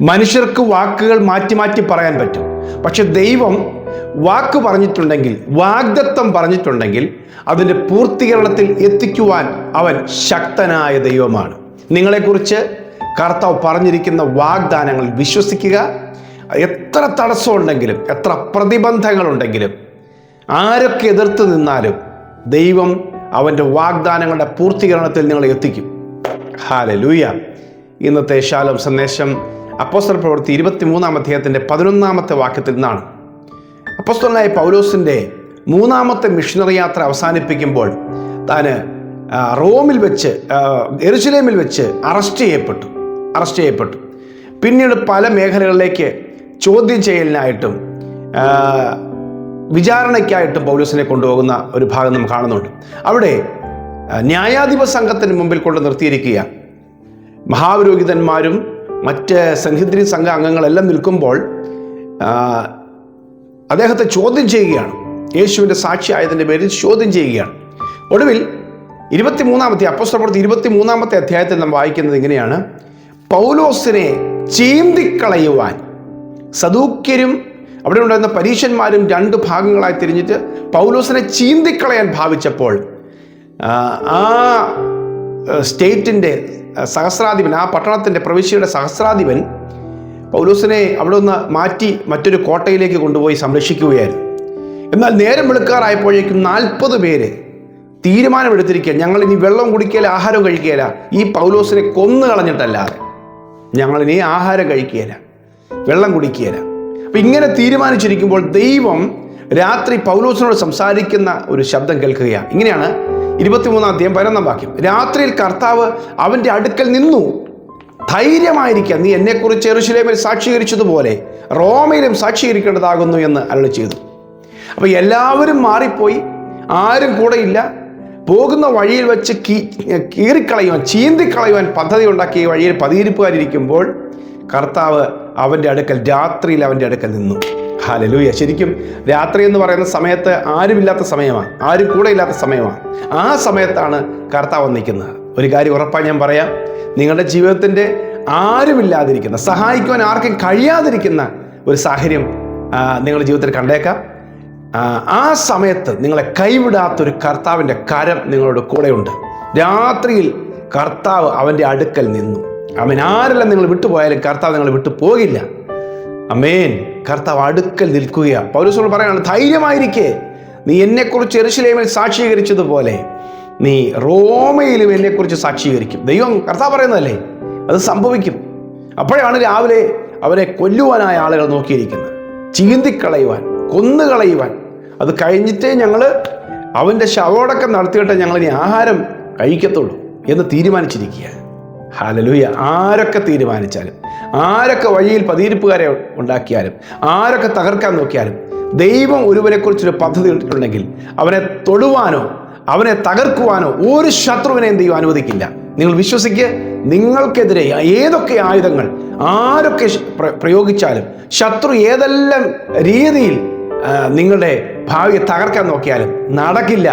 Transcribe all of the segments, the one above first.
മനുഷ്യർക്ക് വാക്കുകൾ മാറ്റി മാറ്റി പറയാൻ പറ്റും. പക്ഷെ ദൈവം വാക്ക് പറഞ്ഞിട്ടുണ്ടെങ്കിൽ വാഗ്ദത്വം പറഞ്ഞിട്ടുണ്ടെങ്കിൽ അതിന്റെ പൂർത്തീകരണത്തിൽ എത്തിക്കുവാൻ അവൻ ശക്തനായ ദൈവമാണ്. നിങ്ങളെക്കുറിച്ച് കർത്താവ് പറഞ്ഞിരിക്കുന്ന വാഗ്ദാനങ്ങളിൽ വിശ്വസിക്കുക. എത്ര തടസ്സമുണ്ടെങ്കിലും എത്ര പ്രതിബന്ധങ്ങളുണ്ടെങ്കിലും ആരൊക്കെ എതിർത്ത് നിന്നാലും ദൈവം അവന്റെ വാഗ്ദാനങ്ങളുടെ പൂർത്തീകരണത്തിൽ നിങ്ങളെ എത്തിക്കും. ഹാലലൂയ. ഇന്നത്തെ ശാലം സന്ദേശം അപ്പോസ്തല പ്രവൃത്തി ഇരുപത്തിമൂന്നാം അധ്യായത്തിന്റെ പതിനൊന്നാമത്തെ വാക്യത്തിൽ നിന്നാണ്. അപ്പോസ്റ്റലായ പൗലോസിന്റെ മൂന്നാമത്തെ മിഷണറി യാത്ര അവസാനിപ്പിക്കുമ്പോൾ താൻ റോമിൽ വെച്ച് എറുസലേമിൽ വെച്ച് അറസ്റ്റ് ചെയ്യപ്പെട്ടു. അറസ്റ്റ് ചെയ്യപ്പെട്ടു. പിന്നീട് പല മേഖലകളിലേക്ക് ചോദ്യം ചെയ്യലിനായിട്ടും വിചാരണയ്ക്കായിട്ടും പൗലോസിനെ കൊണ്ടുപോകുന്ന ഒരു ഭാഗം നാം കാണുന്നുണ്ട്. അവിടെ ന്യായാധിപ സംഘത്തിന് മുമ്പിൽ കൊണ്ട് നിർത്തിയിരിക്കുക മഹാപുരോഹിതന്മാരും മറ്റ് സംഹിദ്രി സംഘ അംഗങ്ങളെല്ലാം നിൽക്കുമ്പോൾ അദ്ദേഹത്തെ ചോദ്യം ചെയ്യുകയാണ്. യേശുവിന്റെ സാക്ഷിയായതിന്റെ പേരിൽ ചോദ്യം ചെയ്യുകയാണ്. ഒടുവിൽ ഇരുപത്തിമൂന്നാമത്തെ ഇരുപത്തി ഇരുപത്തിമൂന്നാമത്തെ അധ്യായത്തിൽ നാം വായിക്കുന്നത് ഇങ്ങനെയാണ്. പൗലോസിനെ ചീന്തിക്കളയുവാൻ സദൂക്യരും അവിടെ ഉണ്ടായിരുന്ന പരീശന്മാരും രണ്ട് ഭാഗങ്ങളായി തിരിഞ്ഞിട്ട് പൗലോസിനെ ചീന്തിക്കളയാൻ ഭാവിച്ചപ്പോൾ ആ സ്റ്റേറ്റിന്റെ സഹസ്രാധിപൻ ആ പട്ടണത്തിന്റെ പ്രവിശ്യയുടെ സഹസ്രാധിപൻ പൗലൂസിനെ അവിടെ നിന്ന് മാറ്റി മറ്റൊരു കോട്ടയിലേക്ക് കൊണ്ടുപോയി സംരക്ഷിക്കുകയായിരുന്നു. എന്നാൽ നേരം വെളുക്കാറായപ്പോഴേക്കും നാൽപ്പത് പേര് തീരുമാനമെടുത്തിരിക്കുക ഞങ്ങൾ ഇനി വെള്ളം കുടിക്കുകയില്ല ആഹാരം കഴിക്കുകയില്ല ഈ പൗലോസിനെ കൊന്നു കളഞ്ഞിട്ടല്ലാതെ ഞങ്ങളിനി ആഹാരം കഴിക്കുകയില്ല വെള്ളം കുടിക്കുകയില്ല അപ്പം ഇങ്ങനെ തീരുമാനിച്ചിരിക്കുമ്പോൾ ദൈവം രാത്രി പൗലോസിനോട് സംസാരിക്കുന്ന ഒരു ശബ്ദം കേൾക്കുകയാണ്. ഇങ്ങനെയാണ് ഇരുപത്തിമൂന്നാം അധ്യയം പതിനൊന്നാം വാക്യം. രാത്രിയിൽ കർത്താവ് അവന്റെ അടുക്കൽ നിന്നു. ധൈര്യമായിരിക്കുക നീ എന്നെക്കുറിച്ച് എറുശിലേമിൽ സാക്ഷീകരിച്ചതുപോലെ റോമയിലും സാക്ഷീകരിക്കേണ്ടതാകുന്നു എന്ന് അരളി ചെയ്തു. അപ്പോൾ എല്ലാവരും മാറിപ്പോയി. ആരും കൂടെയില്ല. പോകുന്ന വഴിയിൽ വെച്ച് കീ കീറിക്കളയുവാൻ ചീന്തിക്കളയുവാൻ പദ്ധതി ഉണ്ടാക്കി വഴിയിൽ പതിയിരിപ്പുകാരിക്കുമ്പോൾ കർത്താവ് അവന്റെ അടുക്കൽ രാത്രിയിൽ അവന്റെ അടുക്കൽ നിന്നു. ഹാലലൂയ. ശരിക്കും രാത്രി എന്ന് പറയുന്ന സമയത്ത് ആരുമില്ലാത്ത സമയമാണ്. ആരും കൂടെ ഇല്ലാത്ത സമയമാണ്. ആ സമയത്താണ് കർത്താവ് നിൽക്കുന്നത് ഒരു കാര്യം ഉറപ്പായി ഞാൻ പറയാം. നിങ്ങളുടെ ജീവിതത്തിന്റെ ആരുമില്ലാതിരിക്കുന്ന സഹായിക്കുവാൻ ആർക്കും കഴിയാതിരിക്കുന്ന ഒരു സാഹചര്യം നിങ്ങളുടെ ജീവിതത്തിൽ കണ്ടേക്കാം. ആ, ആ സമയത്ത് നിങ്ങളെ കൈവിടാത്തൊരു കർത്താവിന്റെ കരം നിങ്ങളുടെ കൂടെയുണ്ട്. രാത്രിയിൽ കർത്താവ് അവന്റെ അടുക്കൽ നിന്നു. അവൻ ആരെല്ലാം നിങ്ങൾ വിട്ടുപോയാലും കർത്താവ് നിങ്ങളെ വിട്ടു പോകില്ല അമേൻ കർത്താവ് അടുക്കൽ നിൽക്കുക പൗരസോൾ പറയാണ് ധൈര്യമായിരിക്കേ. നീ എന്നെക്കുറിച്ച് എറുശലേമിൽ സാക്ഷീകരിച്ചതുപോലെ നീ റോമയിലും എന്നെക്കുറിച്ച് സാക്ഷീകരിക്കും. ദൈവം കർത്താവ് പറയുന്നതല്ലേ? അത് സംഭവിക്കും. അപ്പോഴാണ് രാവിലെ അവരെ കൊല്ലുവാനായ ആളുകൾ നോക്കിയിരിക്കുന്നത്. ചീന്തിക്കളയുവാൻ കൊന്നുകളയുവാൻ. അത് കഴിഞ്ഞിട്ടേ ഞങ്ങൾ അവന്റെ ശവോടക്കം നടത്തിയിട്ട് ഞങ്ങൾ ഇനി ആഹാരം കഴിക്കത്തുള്ളൂ എന്ന് തീരുമാനിച്ചിരിക്കുക ഹാലലൂയ. ആരൊക്കെ തീരുമാനിച്ചാലും ആരൊക്കെ വഴിയിൽ പതിയിരിപ്പുകാരെ ഉണ്ടാക്കിയാലും ആരൊക്കെ തകർക്കാൻ നോക്കിയാലും ദൈവം ഒരുവനെക്കുറിച്ചൊരു പദ്ധതി ഇട്ടിട്ടുണ്ടെങ്കിൽ അവനെ തൊടുവാനോ അവനെ തകർക്കുവാനോ ഒരു ശത്രുവിനെയും ദൈവം അനുവദിക്കില്ല. നിങ്ങൾ വിശ്വസിക്ക് നിങ്ങൾക്കെതിരെ ഏതൊക്കെ ആയുധങ്ങൾ ആരൊക്കെ പ്രയോഗിച്ചാലും ശത്രു ഏതെല്ലാം രീതിയിൽ നിങ്ങളുടെ ഭാവിയെ തകർക്കാൻ നോക്കിയാലും നടക്കില്ല.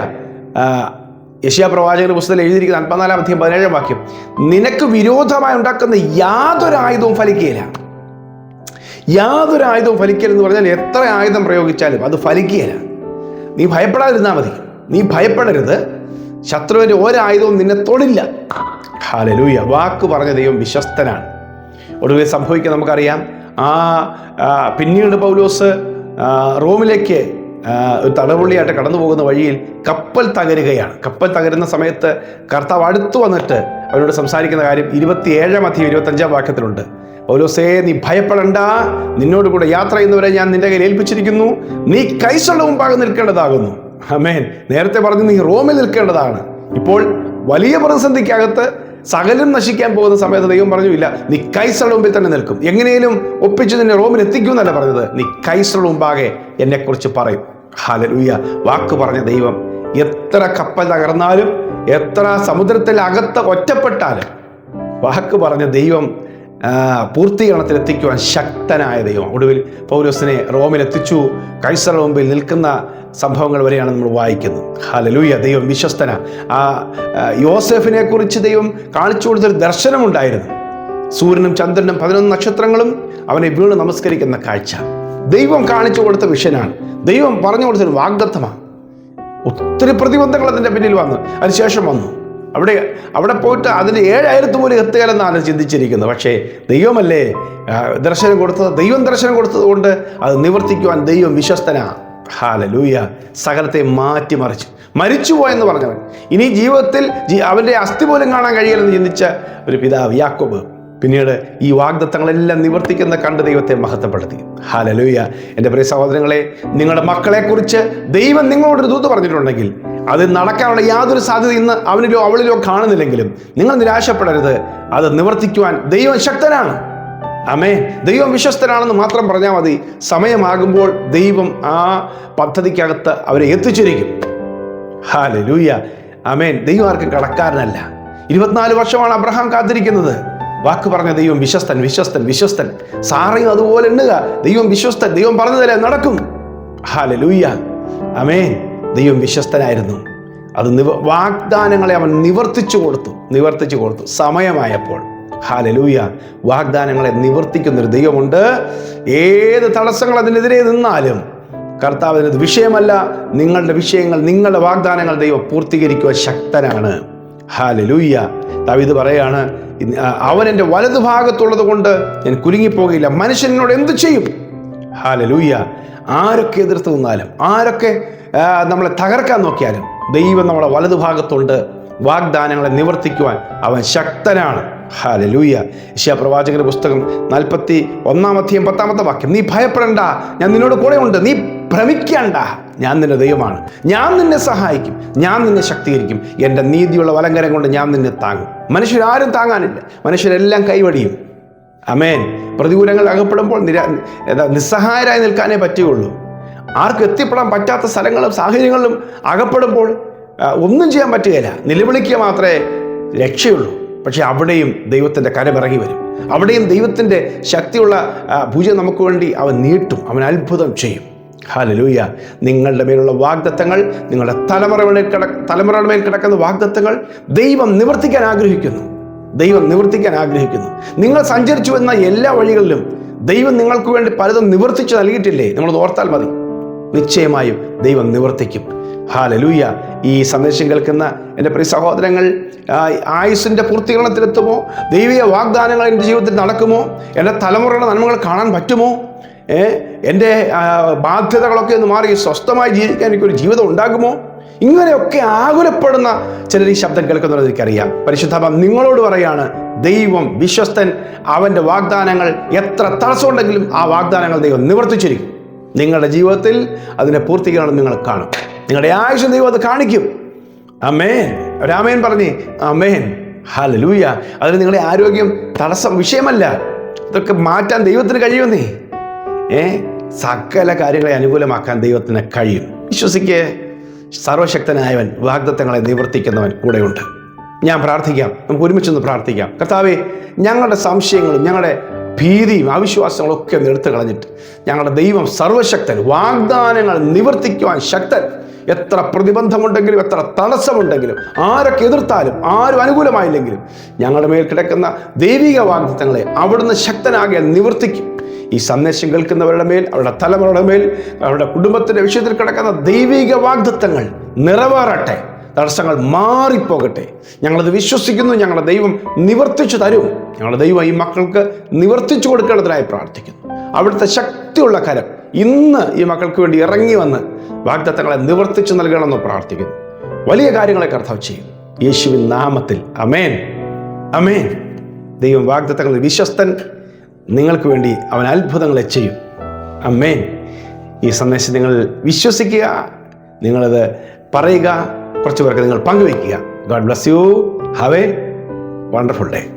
യശയാ പ്രവാചകന്റെ പുസ്തകത്തിൽ എഴുതിയിരിക്കുന്ന അൻപത്തിനാലാം അധ്യയം പതിനേഴാം വാക്യം നിനക്ക് വിരോധമായി ഉണ്ടാക്കുന്ന യാതൊരു ആയുധവും ഫലിക്കുകയില്ല. യാതൊരു ആയുധവും ഫലിക്കലെന്ന് പറഞ്ഞാൽ എത്ര ആയുധം പ്രയോഗിച്ചാലും അത് ഫലിക്കുകയില്ല. നീ ഭയപ്പെടാതിരുന്നാൽ മതി. നീ ഭയപ്പെടരുത്. ശത്രുവിന്റെ ഒരായുധവും നിന്നെ തൊടില്ല. ഹാലലൂയ വാക്ക് പറഞ്ഞ ദൈവം വിശ്വസ്തനാണ്. ഒടുവിൽ സംഭവിക്കുക നമുക്കറിയാം. ആ പിന്നീട് പൗലോസ് റോമിലേക്ക് തടവുള്ളിയായിട്ട് കടന്നു പോകുന്ന വഴിയിൽ കപ്പൽ തകരുകയാണ്. കപ്പൽ തകരുന്ന സമയത്ത് കർത്താവ് അടുത്തു വന്നിട്ട് അവരോട് സംസാരിക്കുന്ന കാര്യം ഇരുപത്തിയേഴാം അധികം ഇരുപത്തഞ്ചാം വാക്യത്തിലുണ്ട്. പൗലോസേ നീ ഭയപ്പെടണ്ട. നിന്നോട് കൂടെ യാത്ര ചെയ്യുന്നവരെ ഞാൻ നിന്റെ കയ്യിൽ ഏൽപ്പിച്ചിരിക്കുന്നു. നീ കൈസുള്ള മുമ്പാകെ നിൽക്കേണ്ടതാകുന്നു. അമേൻ നേരത്തെ പറഞ്ഞു നീ റോമിൽ നിൽക്കേണ്ടതാണ്. ഇപ്പോൾ വലിയ പ്രതിസന്ധിക്കകത്ത് സകലം നശിക്കാൻ പോകുന്ന സമയത്ത് ദൈവം പറഞ്ഞു ഇല്ല നീ കൈസളുടെ മുമ്പിൽ തന്നെ നിൽക്കും. എങ്ങനെയും ഒപ്പിച്ച് നിന്നെ റോമിൽ എത്തിക്കും എന്നല്ല പറഞ്ഞത്. നീ കൈസളുടെ മുമ്പാകെ എന്നെക്കുറിച്ച് പറയും. ഹാലലൂയ വാക്ക് പറഞ്ഞ ദൈവം. എത്ര കപ്പൽ തകർന്നാലും എത്ര സമുദ്രത്തിൽ അകത്ത് ഒറ്റപ്പെട്ടാലും വാക്ക് പറഞ്ഞ ദൈവം പൂർത്തീകരണത്തിൽ എത്തിക്കുവാൻ ശക്തനായ ദൈവം. ഒടുവിൽ പൗലോസിനെ റോമിൽ എത്തിച്ചു കൈസർ മുമ്പിൽ നിൽക്കുന്ന സംഭവങ്ങൾ വരെയാണ് നമ്മൾ വായിക്കുന്നത്. ഹലലൂയ ദൈവം വിശ്വസ്തന. ആ, യോസെഫിനെ കുറിച്ച് ദൈവം കാണിച്ചു കൊടുത്തൊരു ദർശനമുണ്ടായിരുന്നു. സൂര്യനും ചന്ദ്രനും പതിനൊന്ന് നക്ഷത്രങ്ങളും അവനെ വീണ് നമസ്കരിക്കുന്ന കാഴ്ച. ദൈവം കാണിച്ചു കൊടുത്ത വിഷനാണ്. ദൈവം പറഞ്ഞു കൊടുത്തൊരു വാഗ്ദത്തമാണ്. ഒത്തിരി പ്രതിബന്ധങ്ങൾ അതിന്റെ പിന്നിൽ വന്നു. അതിനുശേഷം വന്നു. അവിടെ അവിടെ പോയിട്ട് അതിന്റെ ഏഴായിരത്തി പോലും എത്തുകയല്ലെന്നാണ് ചിന്തിച്ചിരിക്കുന്നത് പക്ഷേ ദൈവമല്ലേ ദർശനം കൊടുത്തത്? ദൈവം ദർശനം കൊടുത്തത് കൊണ്ട് അത് നിവർത്തിക്കുവാൻ ദൈവം വിശ്വസ്തനാ. ഹാലലൂയ. സകലത്തെ മാറ്റിമറിച്ചു. മരിച്ചുപോയെന്ന് പറഞ്ഞവൻ. ഇനി ജീവിതത്തിൽ അവന്റെ അസ്ഥി പോലും കാണാൻ കഴിയില്ലെന്ന് ചിന്തിച്ച ഒരു പിതാവ് യാക്കോബ്. പിന്നീട് ഈ വാഗ്ദത്തങ്ങളെല്ലാം നിവർത്തിക്കുന്ന കണ്ട് ദൈവത്തെ മഹത്വപ്പെടുത്തി. ഹാലലൂയ എന്റെ പ്രിയ സഹോദരങ്ങളെ നിങ്ങളുടെ മക്കളെക്കുറിച്ച് ദൈവം നിങ്ങളോടൊരു ദൂത് പറഞ്ഞിട്ടുണ്ടെങ്കിൽ അത് നടക്കാനുള്ള യാതൊരു സാധ്യത ഇന്ന് അവനിലോ അവളിലോ കാണുന്നില്ലെങ്കിലും നിങ്ങൾ നിരാശപ്പെടരുത്. അത് നിവർത്തിക്കുവാൻ ദൈവം ശക്തനാണ്. അമേ ദൈവം വിശ്വസ്തനാണെന്ന് മാത്രം പറഞ്ഞാൽ മതി. സമയമാകുമ്പോൾ ദൈവം ആ പദ്ധതിക്കകത്ത് അവരെ എത്തിച്ചിരിക്കും. ഹാലലൂയ അമേൻ ദൈവം ആർക്കും കടക്കാരനല്ല. ഇരുപത്തിനാല് വർഷമാണ് അബ്രഹാം കാത്തിരിക്കുന്നത്. വാക്ക് പറഞ്ഞ ദൈവം വിശ്വസ്തൻ വിശ്വസ്തൻ വിശ്വസ്തൻ. സാറയും അതുപോലെ എണ്ണുക. ദൈവം വിശ്വസ്തൻ ദൈവം പറഞ്ഞതല്ലേ നടക്കും. ഹാലലൂയ അമേൻ ദൈവം വിശ്വസ്തനായിരുന്നു. അത് നിവ വാഗ്ദാനങ്ങളെ അവൻ നിവർത്തിച്ചു കൊടുത്തു നിവർത്തിച്ചു കൊടുത്തു. സമയമായപ്പോൾ. ഹാലലൂയ വാഗ്ദാനങ്ങളെ നിവർത്തിക്കുന്നൊരു ദൈവമുണ്ട്. ഏത് തടസ്സങ്ങൾ അതിനെതിരെ നിന്നാലും കർത്താവ് വിഷയമല്ല. നിങ്ങളുടെ വിഷയങ്ങൾ നിങ്ങളുടെ വാഗ്ദാനങ്ങൾ ദൈവം പൂർത്തീകരിക്കുവാൻ ശക്തനാണ്. ഹാലലൂയ്യ. ദാവീദ് പറയാണ് "ഇന്ന് അവൻ എന്റെ വലതുഭാഗത്തുള്ളത് കൊണ്ട് ഞാൻ കുലുങ്ങിപ്പോകില്ല മനുഷ്യൻ എന്നോട് എന്ത് ചെയ്യും? ഹാലലൂയ്യ. ആരൊക്കെ എതിർത്ത് നിന്നാലും ആരൊക്കെ നമ്മളെ തകർക്കാൻ നോക്കിയാലും ദൈവം നമ്മളെ വലതുഭാഗത്തുണ്ട് വാഗ്ദാനങ്ങളെ നിവർത്തിക്കുവാൻ അവൻ ശക്തനാണ്. ഹാലലൂയ ഇഷ്യ പ്രവാചകന്റെ പുസ്തകം നാൽപ്പത്തി ഒന്നാമത്തെയും പത്താമത്തെ വാക്യം. നീ ഭയപ്പെടണ്ട. ഞാൻ നിന്നോട് കൂടെ ഉണ്ട് നീ ഭ്രമിക്കണ്ട. ഞാൻ നിന്റെ ദൈവമാണ്. ഞാൻ നിന്നെ സഹായിക്കും. ഞാൻ നിന്നെ ശക്തീകരിക്കും. എന്റെ നീതിയുള്ള വലങ്കരം കൊണ്ട് ഞാൻ നിന്നെ താങ്ങും. മനുഷ്യരാരും താങ്ങാനില്ല. മനുഷ്യരെല്ലാം കൈവടിയും. അമേൻ പ്രതികൂലങ്ങൾ അകപ്പെടുമ്പോൾ നിരാ നിസ്സഹായരായി നിൽക്കാനേ പറ്റുകയുള്ളൂ. ആർക്കും എത്തിപ്പെടാൻ പറ്റാത്ത സ്ഥലങ്ങളും സാഹചര്യങ്ങളിലും അകപ്പെടുമ്പോൾ ഒന്നും ചെയ്യാൻ പറ്റുകയില്ല. നിലവിളിക്കുക മാത്രമേ രക്ഷയുള്ളൂ. പക്ഷേ അവിടെയും ദൈവത്തിന്റെ കരമിറങ്ങി വരും. അവിടെയും ദൈവത്തിന്റെ ശക്തിയുള്ള ഭൂജ നമുക്ക് വേണ്ടി അവൻ നീട്ടും. അവൻ അത്ഭുതം ചെയ്യും. ഹാലലൂയ. നിങ്ങളുടെ മേലുള്ള വാഗ്ദത്തങ്ങൾ നിങ്ങളുടെ തലമുറകളിൽ കിട തലമുറകളുടെ മേൽ കിടക്കുന്ന വാഗ്ദത്തങ്ങൾ ദൈവം നിവർത്തിക്കാൻ ആഗ്രഹിക്കുന്നു. ദൈവം നിവർത്തിക്കാൻ ആഗ്രഹിക്കുന്നു. നിങ്ങൾ സഞ്ചരിച്ചു എന്ന എല്ലാ വഴികളിലും ദൈവം നിങ്ങൾക്ക് വേണ്ടി പലതും നിവർത്തിച്ച് നൽകിയിട്ടില്ലേ? നമ്മൾ ഓർത്താൽ മതി. നിശ്ചയമായും ദൈവം നിവർത്തിക്കും. ഹാലലൂയ. ഈ സന്ദേശം കേൾക്കുന്ന എന്റെ പ്രിയ സഹോദരങ്ങൾ ആയുസിന്റെ പൂർത്തീകരണത്തിലെത്തുമോ? ദൈവിക വാഗ്ദാനങ്ങൾ എന്റെ ജീവിതത്തിൽ നടക്കുമോ? എന്റെ തലമുറയുടെ നന്മകൾ കാണാൻ പറ്റുമോ? എന്റെ ബാധ്യതകളൊക്കെ ഒന്ന് മാറി സ്വസ്ഥമായി ജീവിക്കാൻ എനിക്കൊരു ജീവിതം ഉണ്ടാകുമോ? ഇങ്ങനെയൊക്കെ ആകുലപ്പെടുന്ന ചിലർ ഈ ശബ്ദം കേൾക്കുന്നത് എനിക്കറിയാം. പരിശുദ്ധാപം നിങ്ങളോട് പറയാണ് ദൈവം വിശ്വസ്തൻ അവന്റെ വാഗ്ദാനങ്ങൾ എത്ര തടസ്സമുണ്ടെങ്കിലും ആ വാഗ്ദാനങ്ങൾ ദൈവം നിവർത്തിച്ചിരിക്കും. നിങ്ങളുടെ ജീവിതത്തിൽ അതിനെ പൂർത്തീകരണം നിങ്ങൾ കാണും. നിങ്ങളുടെ ആയുഷം ദൈവം അത് കാണിക്കും. അമേൻ രാമേൻ പറഞ്ഞേ അമേൻ ഹലലൂയ അതിന് നിങ്ങളുടെ ആരോഗ്യം തടസ്സം വിഷയമല്ല. ഇതൊക്കെ മാറ്റാൻ ദൈവത്തിന് കഴിയുമെന്നേ. സകല കാര്യങ്ങളെ അനുകൂലമാക്കാൻ ദൈവത്തിന് കഴിയും. വിശ്വസിക്ക് സർവശക്തനായവൻ വാഗ്ദത്തങ്ങളെ നിവർത്തിക്കുന്നവൻ കൂടെയുണ്ട്. ഞാൻ പ്രാർത്ഥിക്കാം നമുക്ക് ഒരുമിച്ചൊന്ന് പ്രാർത്ഥിക്കാം. കർത്താവെ ഞങ്ങളുടെ സംശയങ്ങളും ഞങ്ങളുടെ ഭീതിയും അവിശ്വാസങ്ങളും ഒക്കെ എടുത്തു കളഞ്ഞിട്ട് ഞങ്ങളുടെ ദൈവം സർവശക്തൻ വാഗ്ദാനങ്ങൾ നിവർത്തിക്കുവാൻ ശക്തൻ. എത്ര പ്രതിബന്ധമുണ്ടെങ്കിലും എത്ര തടസ്സമുണ്ടെങ്കിലും ആരൊക്കെ എതിർത്താലും ആരും അനുകൂലമായില്ലെങ്കിലും ഞങ്ങളുടെ മേൽ കിടക്കുന്ന ദൈവിക വാഗ്ദത്തങ്ങളെ അവിടുന്ന് ശക്തനാകെ നിവർത്തിക്കും. ഈ സന്ദേശം കേൾക്കുന്നവരുടെ മേൽ അവരുടെ തലമുറയുടെ മേൽ അവരുടെ കുടുംബത്തിന്റെ വിഷയത്തിൽ കിടക്കുന്ന ദൈവിക വാഗ്ദത്തങ്ങൾ നിറവേറട്ടെ. തടസ്സങ്ങൾ മാറിപ്പോകട്ടെ. ഞങ്ങളത് വിശ്വസിക്കുന്നു ഞങ്ങളുടെ ദൈവം നിവർത്തിച്ചു തരും. ഞങ്ങളുടെ ദൈവം ഈ മക്കൾക്ക് നിവർത്തിച്ചു കൊടുക്കേണ്ടതിനായി പ്രാർത്ഥിക്കുന്നു. അവിടുത്തെ ശക്തിയുള്ള കരം ഇന്ന് ഈ മക്കൾക്ക് വേണ്ടി ഇറങ്ങി വന്ന് വാഗ്ദത്തങ്ങളെ നിവർത്തിച്ചു നൽകണമെന്ന് പ്രാർത്ഥിക്കുന്നു. വലിയ കാര്യങ്ങളെ കർത്താവ് ചെയ്യും. യേശുവിൻ നാമത്തിൽ. അമേൻ. അമേൻ. ദൈവം വാഗ്ദത്തങ്ങളിൽ വിശ്വസ്തൻ. നിങ്ങൾക്ക് വേണ്ടി അവൻ അത്ഭുതങ്ങളെ ചെയ്യും. അമ്മേൻ. ഈ സന്ദേശം നിങ്ങൾ വിശ്വസിക്കുക. നിങ്ങളത് പറയുക. കുറച്ച് പേർക്ക് നിങ്ങൾ പങ്കുവയ്ക്കുക. God bless you have a wonderful day